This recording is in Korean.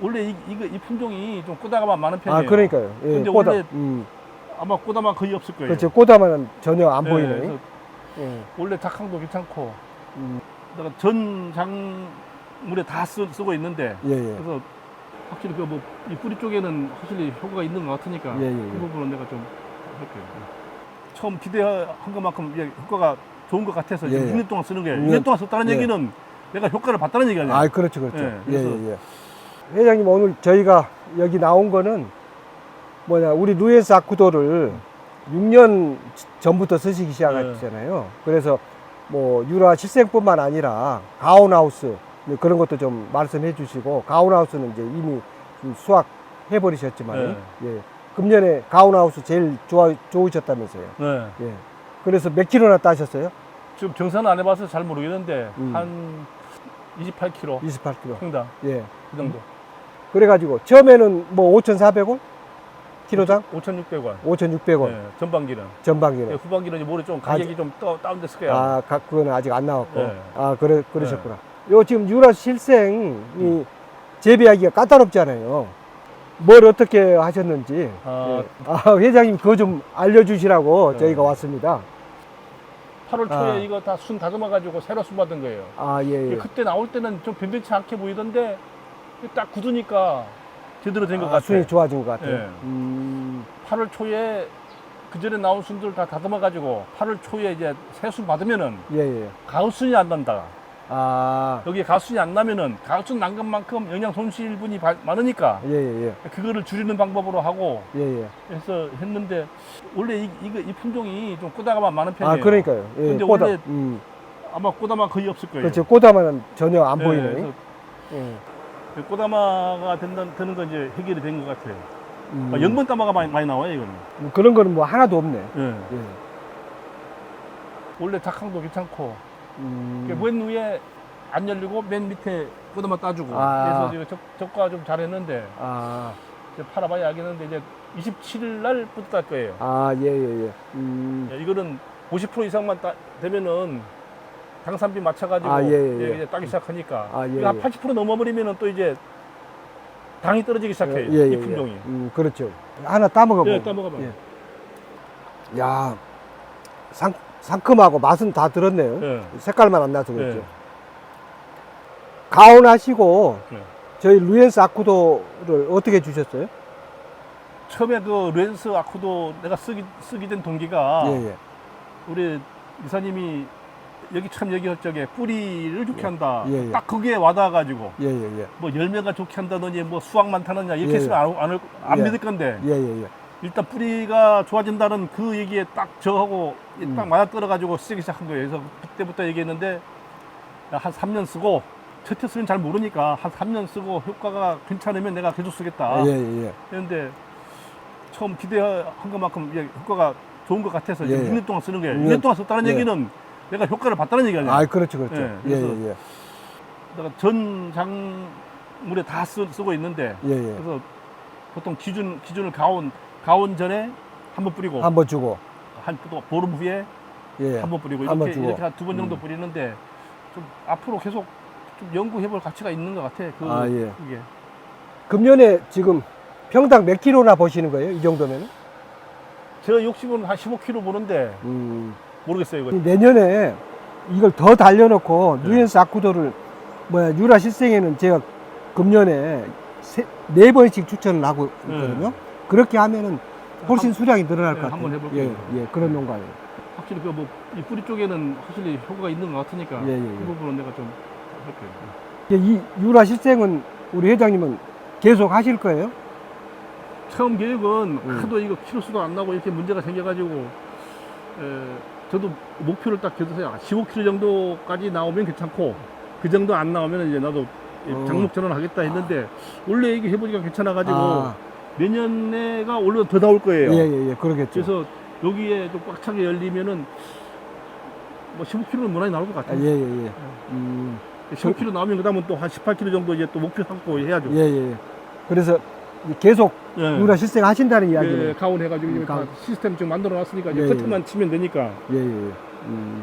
원래 이, 이거 이 품종이 좀 꼬다가 많은 편이에요. 아, 그러니까요. 예, 근데 꼬다. 원래 음. 아마 꼬다만 거의 없을 거예요. 그렇죠. 꼬다만 전혀 안 예, 보이네. 그래서 예. 원래 작황도 괜찮고 음. 전 작물에 다 쓰, 고 있는데 예, 예. 그래서 확실히 그 뭐 이 뿌리 쪽에는 확실히 효과가 있는 것 같으니까 예, 예, 그 예. 부분은 내가 좀 할게요. 처음 기대한 것만큼 이게 효과가 좋은 것 같아서 예, 예. 6년 동안 쓰는 거예요. 음, 6년 동안 썼다는 예. 얘기는 내가 효과를 봤다는 얘기 아니에요. 아, 그렇죠, 그렇죠. 예, 예, 그래서- 예, 예. 회장님 오늘 저희가 여기 나온 거는 뭐냐 우리 루엔스 아쿠도를 6년 전부터 쓰시기 시작하셨잖아요. 그래서 뭐 유라 실생뿐만 아니라 가온하우스 그런 것도 좀 말씀해 주시고 가온하우스는 이제 이미 좀 수확 해 버리셨지만 예. 금년에 가온하우스 제일 좋아 좋으셨다면서요. 네. 예. 그래서 몇 킬로나 따셨어요? 지금 정산은 안 해봐서 잘 모르겠는데 음. 한 28kg 28킬로. 평당 예. 그 정도. 그래가지고 처음에는 뭐 5,400원 키로당 5,600원. 5,600원 네, 전반기는. 전반기는. 네, 후반기는 이제 모레 좀 가격이 좀 떠- 다운됐을 거야. 아, 가- 그거는 아직 안 나왔고. 네. 아, 그래, 그러셨구나. 요 지금 유라 실생이 재배하기가 까다롭잖아요. 뭘 어떻게 하셨는지. 아. 예. 아, 회장님 그거 좀 알려주시라고 네. 저희가 왔습니다. 8월 초에 아. 이거 다 순 다듬어 가지고 새로 순 받은 거예요. 아, 예, 예. 그때 나올 때는 좀 변변치 않게 보이던데 딱 굳으니까 제대로 된 것 아, 같아요. 순이 좋아진 것 같아요. 예. 음, 8월 초에 그 전에 나온 순들 다 다듬어 가지고 8월 초에 이제 새순 받으면은 예, 예. 가을순이 안 난다. 아, 여기 가을순이 안 나면은 가을순 난 것만큼 영양 손실분이 바- 많으니까 예, 예, 예. 그거를 줄이는 방법으로 하고 예, 예. 해서 했는데 원래 이, 이거 이 품종이 좀 꼬다가 많은 편이에요. 아, 그러니까요. 예, 근데 꼬다. 원래 음, 아마 꼬다만 거의 없을 거예요. 그렇죠. 꼬다만 전혀 안 네, 보이네. 그래서 예. 꼬다마가 된다, 되는 건 이제 해결이 된 것 같아요. 음, 아, 연분 다마가 많이, 많이 나와요, 이거는. 뭐 그런 거는 뭐 하나도 없네. 예. 예. 원래 작황도 괜찮고, 음, 맨 위에 안 열리고 맨 밑에 꼬다마 따주고. 아. 그래서 이거 적, 적과 좀 잘했는데, 아, 이제 팔아봐야 알겠는데, 이제 27일 날 뿌듯할 거예요. 아, 예, 예, 예. 음, 예, 이거는 50% 이상만 따, 되면은 당산비 맞춰가지고 아, 예, 예, 예. 이제 따기 시작하니까. 아, 예, 이거 한 예. 80% 넘어버리면은 또 이제 당이 떨어지기 시작해요. 예, 예, 이 예. 품종이. 음, 그렇죠. 하나 따먹어봐. 예, 따먹어봐요. 예. 야, 상, 상큼하고 맛은 다 들었네요. 예. 색깔만 안 나서 그렇죠. 예. 가온하시고 예. 저희 루엔스 아쿠도를 어떻게 주셨어요? 처음에 그 렌스 아쿠도 내가 쓰기, 쓰게 된 동기가 예, 예. 우리 이사님이 여기 처음 얘기할 적에 뿌리를 좋게 한다. 예, 예. 딱 거기에 와닿아가지고 예, 예, 예. 뭐 열매가 좋게 한다느니 뭐 수확 많다느냐 이렇게 예, 했으면 안, 안, 할- 안 예. 믿을 건데 예, 예, 예. 일단 뿌리가 좋아진다는 그 얘기에 딱 저하고 음. 딱 맞아떨어가지고 쓰기 시작한 거예요. 그래서 그때부터 얘기했는데 한 3년 쓰고 첫해 쓰면 잘 모르니까 한 3년 쓰고 효과가 괜찮으면 내가 계속 쓰겠다. 예, 예, 예. 그런데 처음 기대한 것만큼 효과가 좋은 것 같아서 예, 예. 6년 동안 쓰는 거예요. 육 6년 동안 썼다는 예. 얘기는 내가 효과를 봤다는 얘기 아니에요. 아, 그렇죠, 그렇죠. 예, 예, 그래서 예, 예. 내가 전 작물에 다 쓰, 쓰고 있는데 예, 예. 그래서 보통 기준 기준을 가온 가온 전에 한 번 뿌리고 한 번 주고. 한또 보름 후에 예. 한 번 뿌리고 한번 이렇게 주고. 이렇게 한 두 번 정도 음. 뿌리는데 좀 앞으로 계속 좀 연구해 볼 가치가 있는 것 같아. 그 아, 예. 그게 금년에 지금 평당 몇 킬로나 버시는 거예요? 이 정도면은? 저 욕심은 한 15kg 보는데 음. 모르겠어요 이거. 내년에 이걸 더 달려놓고 네. 누엔스 아쿠도를 뭐야 유라 실생에는 제가 금년에 세, 네 번씩 추천을 하고 있거든요. 그렇게 하면은 훨씬 한- 수량이 늘어날 네, 것 같아요. 한번 해볼 예. 예, 그런 농가예요. 확실히 그 뭐 이 뿌리 쪽에는 확실히 효과가 있는 것 같으니까 예, 예, 그 예. 부분은 내가 좀 할게요. 이 유라 실생은 우리 회장님은 계속 하실 거예요? 처음 계획은 음. 하도 이거 키로수도 안 나고 이렇게 문제가 생겨가지고 에, 저도 목표를 딱 겨두세요. 15kg 정도까지 나오면 괜찮고 그 정도 안 나오면 이제 나도 이 어. 장목 전환하겠다 했는데 원래 이게 해보니까 괜찮아가지고 아, 내년에가 원래 더 나올 거예요. 예, 예, 예, 그러겠죠. 그래서 여기에 좀 꽉 차게 열리면은 뭐 15kg는 무난히 나올 것 아, 같아요. 예, 예, 예. 음, 15kg 나오면 그다음은 또 한 18kg 정도 이제 또 목표 삼고 해야죠. 예, 예. 그래서 계속 예. 유라 실생 하신다는 이야기는 예, 가온 해가지고 음, 이제 다 가온. 시스템 지금 만들어 놨으니까 이제 예, 커트만 치면 되니까 예, 예. 예. 음.